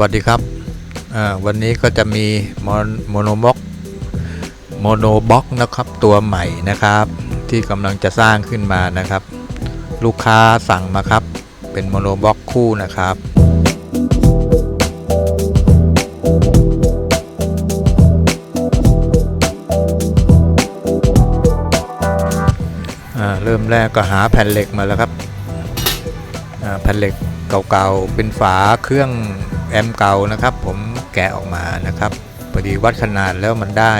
วัสดีครับวันนี้ก็จะมีโมโนบ็อกโมโนบ็อกนะครับตัวใหม่นะครับ ที่กำลังจะสร้างขึ้นมานะครับ ลูกค้าสั่งมาครับ เป็นโมโนบ็อกคู่นะครับเริ่มแรกก็หาแผ่นเหล็กมาแล้วครับแผ่นเหล็กเก่าๆเป็นฝาเครื่อง แอมเก่านะครับ ผมแกะออกมานะครับพอดีวัดขนาดแล้วมันได้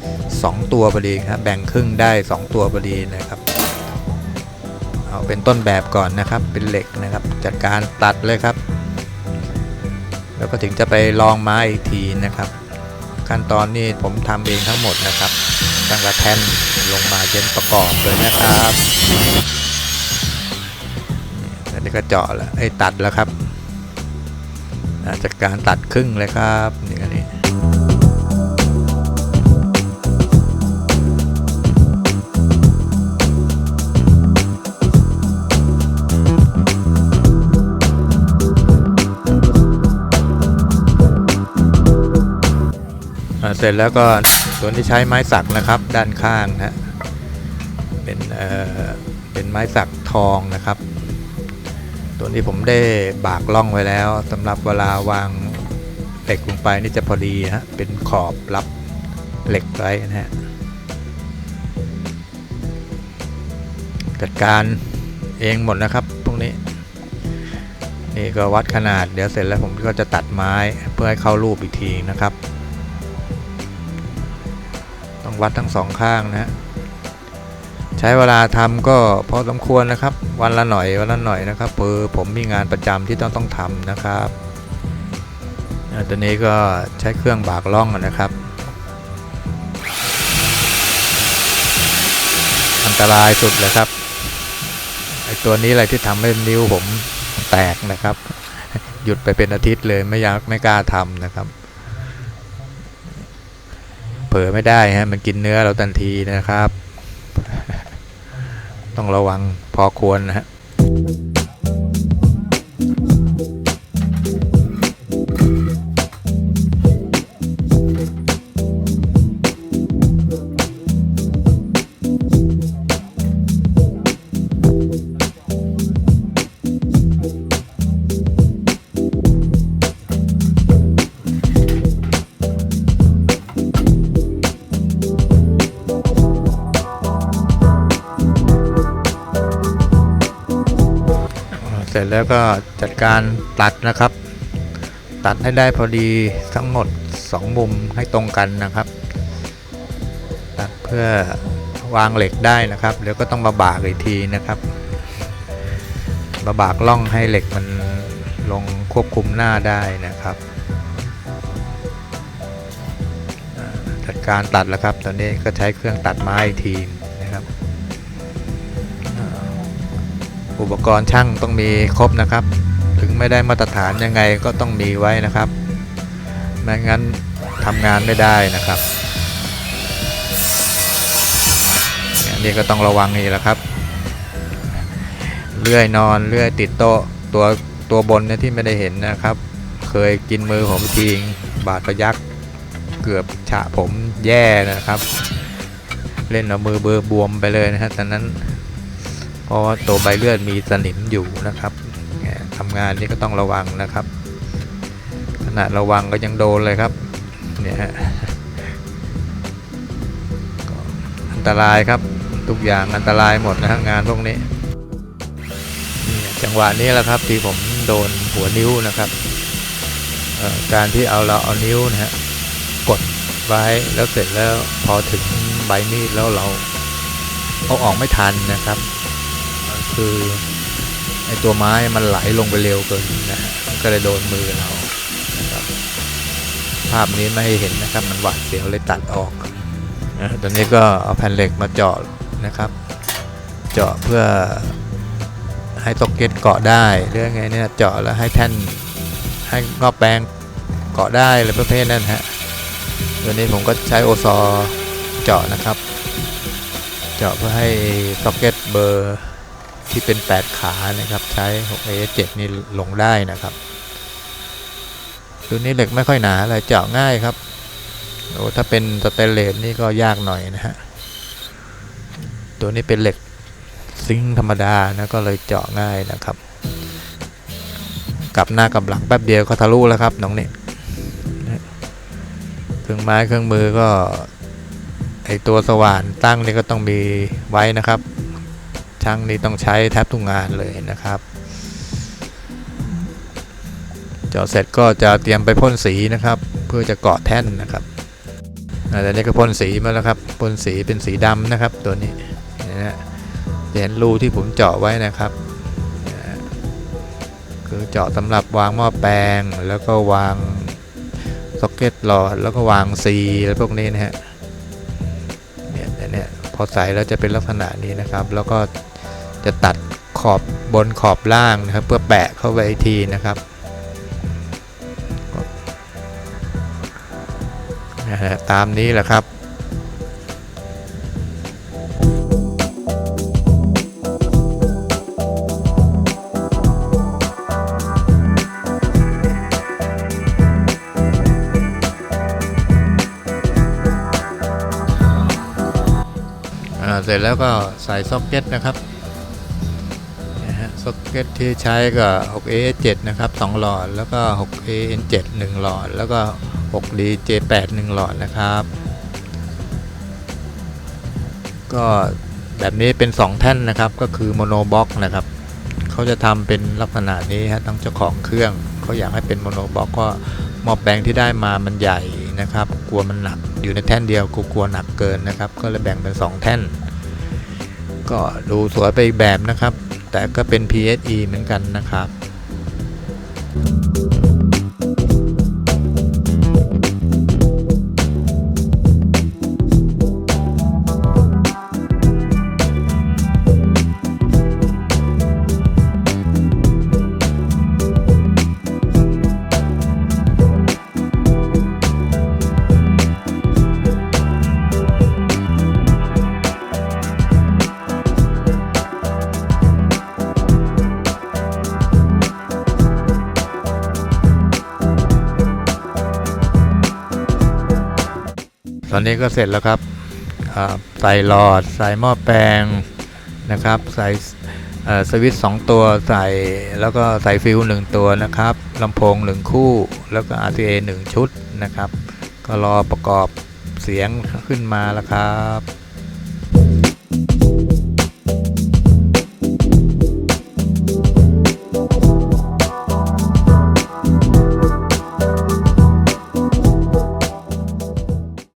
2 ตัวพอดีครับแบ่งครึ่งได้ 2 ตัวพอดีนะครับเอาเป็นต้นแบบก่อนนะครับ เป็นเหล็กนะครับ จัดการตัดเลยครับ แล้วก็ถึงจะไปลองไม้อีกทีนะครับ ขั้นตอนนี้ผมทำเองทั้งหมดนะครับตั้งแต่แท่นลงมาเย็นประกอบเลยนะครับนี่อันนี้ก็เจาะแล้วไอ้ตัดแล้วครับ อาจัดการตัดครึ่งเลยครับนี่อันนี้อ่าเสร็จแล้วก็ส่วนที่ใช้ไม้สักนะครับ ด้านข้างนะฮะเป็นเอ่อเป็นไม้สักทองนะครับ ตัวนี้ผมได้บากล่องไว้แล้วสำหรับเวลาวางเหล็กลงไปนี่จะพอดีฮะเป็นขอบรับเหล็กไว้นะฮะจัดการเองหมดนะครับพวกนี้ นี่ก็วัดขนาดเดี๋ยวเสร็จแล้วผมก็จะตัดไม้เพื่อให้เข้ารูปอีกทีนะครับ ต้องวัดทั้งสองข้างนะฮะ ใช้เวลาทำก็พอสมควรนะครับ วันละหน่อยวันละหน่อยนะครับเออผมมีงานประจำที่ต้องต้องทำนะครับอ่าตัวนี้ก็ใช้เครื่องบากล่องนะครับ อันตรายสุดเลยครับไอตัวนี้อะไรที่ทำให้นิ้วผมแตกนะครับ หยุดไปเป็นอาทิตย์เลยไม่อยากไม่กล้าทำนะครับ เผลอไม่ได้ฮะมันกินเนื้อเราทันทีนะครับ ต้องระวังพอควรนะฮะ ร็จแล้วก็จัดการตัดนะครับ ตัดให้ได้พอดีทั้งหมด 2 มุมให้ตรงกันนะครับ ตัดเพื่อวางเหล็กได้นะครับแล้วก็ต้องมาบากอีกทีนะครับมาบากล่องให้เหล็กมันลงควบคุมหน้าได้นะครับจัดการตัดแล้วครับ ตอนนี้ก็ใช้เครื่องตัดไม้อีกที อุปกรณ์ช่างต้องมีครบนะครับ ถึงไม่ได้มาตรฐานยังไงก็ต้องมีไว้นะครับไม่งั้นทำงานไม่ได้นะครับเนี่ยก็ต้องระวังนี่แหละครับเลื่อยนอนเลื่อยติดโต๊ะตัวตัวบนเนี่ยที่ไม่ได้เห็นนะครับ เคยกินมือผมทีงบาดประยักเกือบฉะผมแย่นะครับ เล่นเอามือเบอร์บวมไปเลยนะฮะตอนนั้น เพราะว่าตัวใบเลือดมีสนิมอยู่นะครับทำงานนี่ก็ต้องระวังนะครับ ขนาดระวังก็ยังโดนเลยครับเนี่ยฮะอันตรายครับทุกอย่างอันตรายหมดนะฮะงานพวกนี้จังหวะนี้แหละครับที่ผมโดนหัวนิ้วนะครับการที่เอาเราเอานิ้วนะฮะกดไว้แล้วเสร็จแล้วพอถึงใบมีดแล้วเราเอาออกไม่ทันนะครับ คือไอตัวไม้มันไหลลงไปเร็วเกินนะฮะก็เลยโดนมือเรานะครับภาพนี้ไม่ให้เห็นนะครับ มันหวาดเสียวเลยตัดออกนะตอนนี้ก็เอาแผ่นเหล็กมาเจาะนะครับ เจาะเพื่อให้ตกเก็ตเกาะได้เรื่องไงเนี่ยเจาะแล้วให้แท่นให้งอบแปลงเกาะได้อะไรประเภทนั้นฮะตัวนี้ผมก็ใช้โอซอเจาะนะครับ เจาะเพื่อให้ซ็อกเก็ตเบอร์ ที่เป็น 8 ขานะครับ ใช้ 6A7 นี่ลงได้นะครับ ตัวนี้เหล็กไม่ค่อยหนาอะไรเจาะง่ายครับโอ้ถ้าเป็นสเตนเลสนี่ก็ยากหน่อยนะฮะ ตัวนี้เป็นเหล็กซิงธรรมดานะก็เลยเจาะง่ายนะครับ กลับหน้ากลับหลังแป๊บเดียวก็ทะลุแล้วครับน้องนี่นะเครื่องไม้เครื่องมือก็ไอตัวสว่านตั้งนี่ก็ต้องมีไว้นะครับ ช่างนี่ต้องใช้แทบทุกงานเลยนะครับเจาะเสร็จก็จะเตรียมไปพ่นสีนะครับ เพื่อจะเกาะแท่นนะครับอ่าแต่นี่ก็พ่นสีมาแล้วครับพ่นสีเป็นสีดำนะครับ ตัวนี้นะเห็นรูที่ผมเจาะไว้นะครับ คือเจาะสำหรับวางหม้อแปลงแล้วก็วางซ็อกเก็ตหลอดแล้วก็วางซีอะไรพวกนี้นะฮะเนี่ยเนี่ยพอใส่แล้วจะเป็นลักษณะนี้นะครับ แล้วก็ จะตัดขอบบนขอบล่างนะครับ เพื่อแปะเข้าไปทีนะครับตามนี้แหละครับเสร็จแล้วก็ใส่ซ็อกเก็ตนะครับ กเก็ตที่ใช้ก็ 6A7 นะครับ2หลอด แล้วก็ 6AN7 1หลอด แล้วก็ 6DJ8 1หลอดนะครับ ก็แบบนี้เป็น 2 แท่นนะครับ ก็คือโมโนบ็อกนะครับเขาจะทำเป็นลักษณะนี้ฮะทั้งเจ้าของเครื่องเขาอยากให้เป็นโมโนบ็อกก็หมอบแบงที่ได้มามันใหญ่นะครับ กลัวมันหนักอยู่ในแท่นเดียวกูกลัวหนักเกินนะครับ ก็เลยแบ่งเป็น 2 แท่น ก็ดูสวยไปอีกแบบนะครับ แต่ก็เป็น PSE เหมือนกันนะครับ ตอนนี้ก็เสร็จแล้วครับใส่หลอด ใส่หม้อแปลงนะครับ ใส่สวิตช์สองตัวใส่แล้วก็ใส่ฟิลหนึ่งตัวนะครับลำโพงหนึ่งคู่ แล้วก็ RCA หนึ่งชุดนะครับ ก็รอประกอบเสียงขึ้นมาแล้วครับ